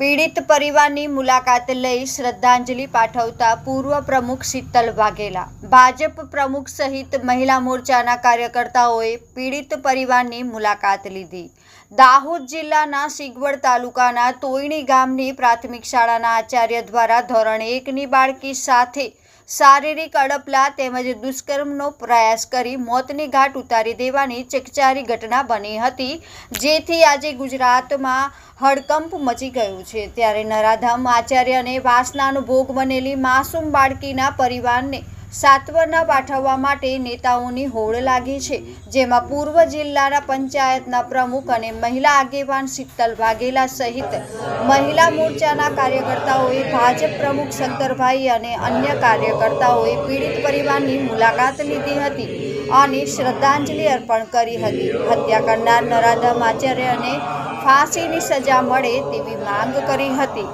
પીડિત પરિવારની મુલાકાત લઈ શ્રદ્ધાંજલિ પાઠવતા પૂર્વ પ્રમુખ શીતલ વાઘેલા. ભાજપ પ્રમુખ સહિત મહિલા મોરચાના કાર્યકર્તાઓએ પીડિત પરિવારની મુલાકાત લીધી. દાહોદ જિલ્લાના સિગવડ તાલુકાના તોયણી ગામની પ્રાથમિક શાળાના આચાર્ય દ્વારા ધોરણ એકની બાળકી સાથે શારીરિક અડપલા તેમજ દુષ્કર્મનો પ્રયાસ કરી મોતની ઘાટ ઉતારી દેવાની ચકચારી ઘટના બની હતી, જેથી આજે ગુજરાતમાં હડકંપ મચી ગયું છે. ત્યારે નરાધમ આચાર્ય અને વાસનાનો ભોગ બનેલી માસૂમ બાળકીના પરિવારને સાંત્વના પાઠવવા માટે નેતાઓની હોડ લાગી છે, જેમાં પૂર્વ જિલ્લાના પંચાયતના પ્રમુખ અને મહિલા આગેવાન શીતલ વાઘેલા સહિત મહિલા મોરચાના કાર્યકર્તાઓએ ભાજપ પ્રમુખ શંકરભાઈ અને અન્ય કાર્યકર્તાઓએ પીડિત પરિવારની મુલાકાત લીધી હતી અને શ્રદ્ધાંજલિ અર્પણ કરી હતી. હત્યા કરનાર નરાધમ આચાર્યને ફાંસીની સજા મળે તેવી માંગ કરી હતી.